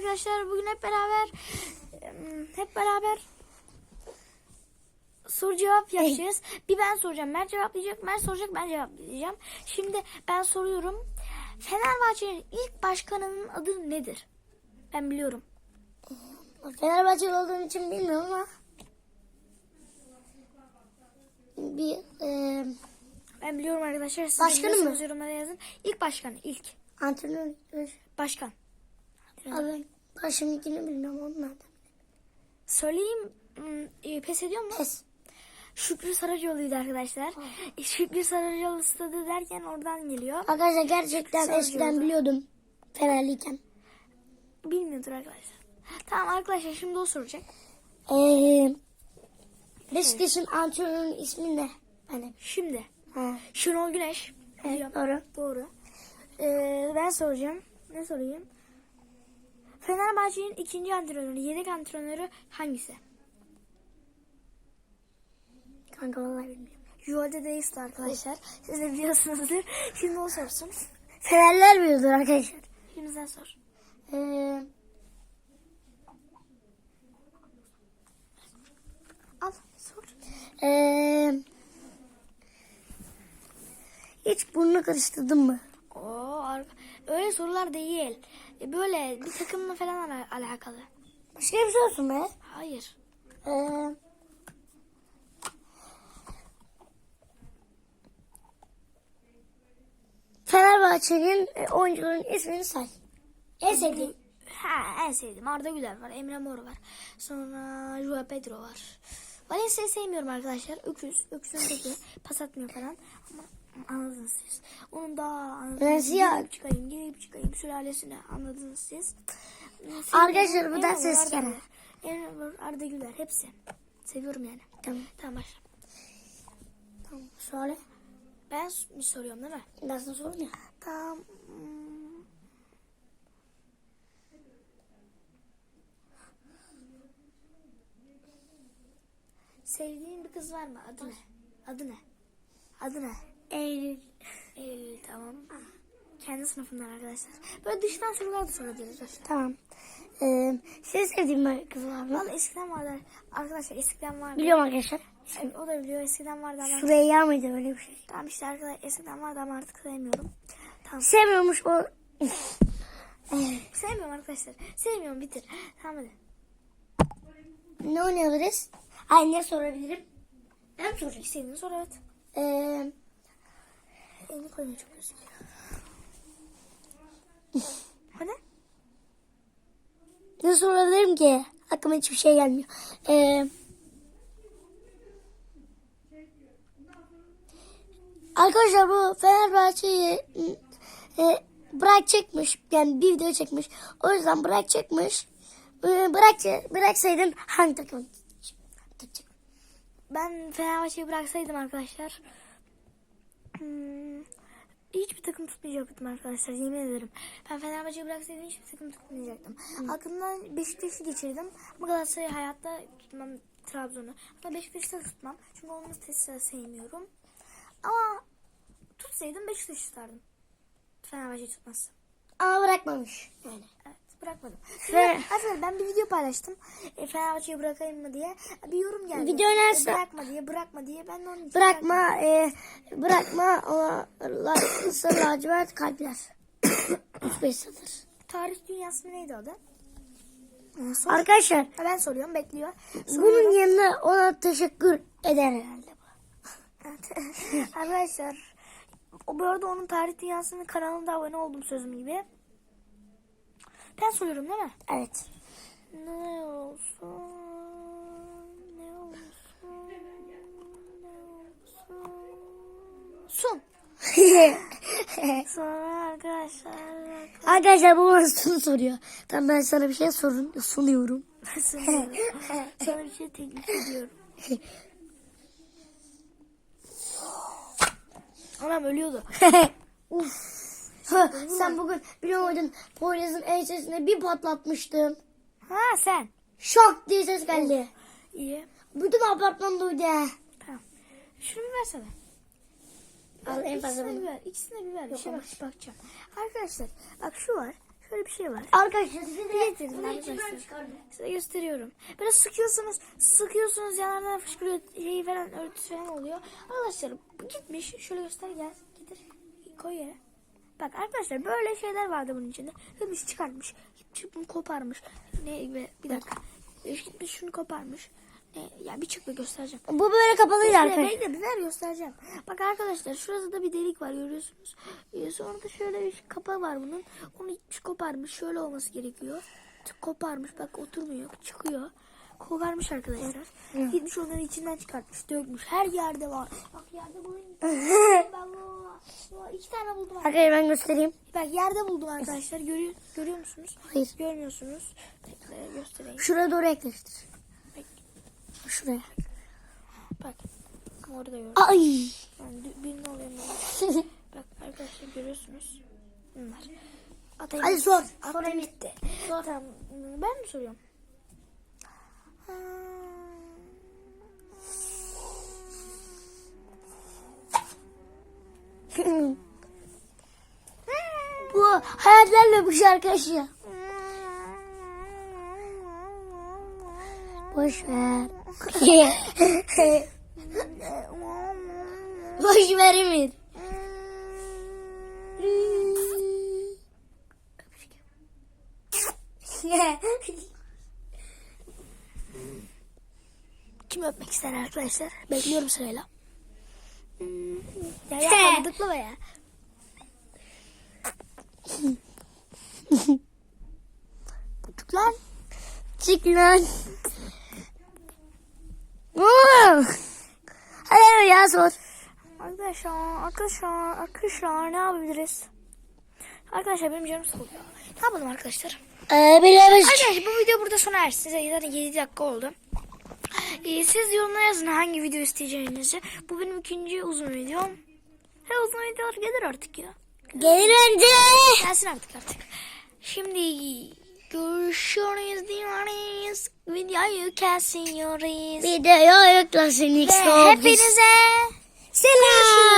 arkadaşlar. Bugün hep beraber hep beraber soru cevap yapacağız. Bir ben soracağım, Mert cevaplayacak, Mert soracak, ben cevaplayacağım. Şimdi ben soruyorum. Fenerbahçe'nin ilk başkanının adı nedir? Ben biliyorum. Fenerbahçeli olduğum için bilmiyorum ama bir e, Ben biliyorum arkadaşlar. Siz Başkanı mı? yorumlara yazın. İlk başkanı, ilk antrenör başkan. Abi ben şimdikini bilmiyorum onlardan. Söyleyeyim, hmm, e, pes ediyor mu? Pes. Şükrü Saracoğlu'ydu arkadaşlar. E, Şükrü Saracoğlu stadı derken oradan geliyor. Arkadaşlar gerçekten eskiden biliyordum Fenerliyken. Bilmiyordur arkadaşlar. Tamam arkadaşlar şimdi o soracak. Ee, Beşiktaş'ın antrenörünün ismi ne? Hani Şimdi ha. Şenol Güneş. Evet, doğru. Doğru. Ee, ben soracağım. Ne sorayım? Fenerbahçe'nin ikinci antrenörü, yedek antrenörü hangisi? Kanka vallahi bilmiyorum. Yuvalde değilse arkadaşlar. Siz de biliyorsunuzdur. Şimdi o sorsun. Fenerler biliyordur arkadaşlar. Şimdi sen sor. Ee, Al sor. ee, hiç burnunu karıştırdın mı? Öyle sorular değil. E, Böyle bir takımla falan ala- alakalı. Başka bir şey olsun be. Hayır. Ee, Fenerbahçe'nin e, oyuncuların ismini say. En sevdiğin. Ha, en sevdiğim Arda Güler var, Emre Mor var. Sonra Joao Pedro var. Valencia'yı sevmiyorum arkadaşlar. Öküz, öküzün teki. Pas atmıyor falan. Ama anladınız siz. Onun daha anladınız. Girip çıkayım, girip çıkayım sülalesine anladınız siz. Arkadaşlar, bu da ses gene. Güler. Emre Arda Güler hepsi. Seviyorum yani. Tamam. Tamam başla. Tamam. Söyle. Ben mi soruyorum değil mi? Ben sana sorayım ya. Tamam. Sevdiğin bir kız var mı? Adı ne? Adı ne? Adı ne? Eylül. Eylül tamam. Kendi sınıfından arkadaşlar. Böyle dıştan sorular da sorabiliriz. Tamam. Ee, senin sevdiğin bir kız var mı? Valla eskiden vardı. Arkadaşlar eskiden vardı. Biliyorum arkadaşlar. Yani o da biliyor eskiden vardı ama. Süreyya mıydı öyle bir şey? Tamam işte arkadaşlar eskiden vardı ama artık sevmiyorum. Tamam. Sevmiyormuş o. Sevmiyorum arkadaşlar. Sevmiyorum bitir. Tamam hadi. ne oynayabiliriz? Ay ne sorabilirim? Ben soracağım? İstediğini sor evet. Ee, Elini koyma çok gözüküyor. Hadi. ne sorabilirim ki? Aklıma hiçbir şey gelmiyor. Ee, arkadaşlar bu Fenerbahçe'yi e, bırak çekmiş. Yani bir video çekmiş. O yüzden bırak çekmiş. Ee, bırak bıraksaydın hangi takım? Ben Fenerbahçe'yi bıraksaydım arkadaşlar. Hmm, hiçbir takım tutmayacaktım arkadaşlar yemin ederim. Ben Fenerbahçe'yi bıraksaydım hiçbir takım tutmayacaktım. Aklımdan Beşiktaş'ı geçirdim. Ama Galatasaray'ı hayatta tutmam Trabzon'u. Hatta Beşiktaş'ı da tutmam. Çünkü onu da sevmiyorum. Ama tutsaydım Beşiktaş'ı tutardım. Fenerbahçe'yi tutmazsam. Ama bırakmamış. Yani. Evet bırakmadım. Ve- Arkadaşlar ben bir video paylaştım. E, Fenerbahçe'yi bırakayım mı diye. Bir yorum geldi. Video önerse- E, bırakma diye bırakma diye. Ben de onun için Bırakma, e, bırakma o la, sarı lacivert kalpler. 3-5 satır. Tarih dünyası mı neydi adı? Ee, sor. Arkadaşlar ben soruyorum bekliyor. bunun yerine ona teşekkür eder herhalde. Arkadaşlar o bu arada onun tarih dünyasının kanalında abone oldum sözüm gibi. Ben soruyorum değil mi? Evet. Ne olsun? Ne olsun? Ne olsun? Sun. Sonra arkadaşlar. Arkadaşlar bu bana soru soruyor. Tamam ben sana bir şey sorun, sunuyorum. Sunuyorum. Sana bir şey teklif ediyorum. Anam ölüyordu. Ha, Sen bugün biliyor muydun Poyraz'ın ensesine bir patlatmıştın. Ha sen. Şok diye ses geldi. İyi. Bütün apartman duydu. Tamam. Şunu versene. Al en fazla bunu. bir ver. İkisine bir ver. Bir Yok, şey bak, bakacağım. Arkadaşlar bak şu var. şöyle bir şey var. Arkadaşlar size Getirin bunun içinden arkadaşlar. Size gösteriyorum. Böyle sıkıyorsunuz, sıkıyorsunuz yanlardan fışkırıyor, şey falan örtüsü falan oluyor. Arkadaşlar bu gitmiş. Şöyle göster gel. Getir. Koy yere. Bak arkadaşlar böyle şeyler vardı bunun içinde. Gitmiş çıkartmış. Gitmiş bunu koparmış. Ne bir dakika. Gitmiş şunu koparmış. Ne, ya bir çıkma göstereceğim. Bu böyle kapalıydı Bekle, arkadaşlar. bekle bir ver göstereceğim. Bak arkadaşlar şurada da bir delik var görüyorsunuz. Ee, sonra da şöyle bir kapağı var bunun. Onu koparmış. Şöyle olması gerekiyor. Tık Koparmış bak oturmuyor çıkıyor. Koparmış arkadaşlar. Gitmiş onları içinden çıkartmış dökmüş. Her yerde var. Bak yerde bulayım. iki tane buldum. Arkadaşlar ben göstereyim. Bak yerde buldum arkadaşlar. Görüyor, görüyor musunuz? Hayır. Görmüyorsunuz. Bekle göstereyim. Şuraya doğru yaklaştır. Bek- Şuraya. Bak. Orada gör. Ay. Yani oluyor mu? Bak arkadaşlar görüyorsunuz. Bunlar. Atayım. Hadi sor. Atayım Sor Emir. bitti. Tamam. Ben mi soruyorum? Ha. Bu hayatlarla bu şarkı arkadaşlar. Boş ver. Boş ver Emir. Kim öpmek ister arkadaşlar? Bekliyorum sırayla. Ya yapma gıdıklama ya. Buçuk lan. Çık lan. Hadi ya sor. Arkadaşlar, arkadaşlar, arkadaşlar ne yapabiliriz? Arkadaşlar benim canım sıkılıyor. Ne yapalım arkadaşlar? Ee. Arkadaşlar bu video burada sona ersin. Zaten 7 dakika oldu. Ee, siz yorumlara yazın hangi video isteyeceğinizi. Bu benim ikinci uzun videom. Her uzun videolar gelir artık ya. Gelir önce. Gelsin artık artık. Şimdi görüşürüz diyoruz. Videoyu kesiyoruz. Videoya yüklesin. Ve hepinize Selam.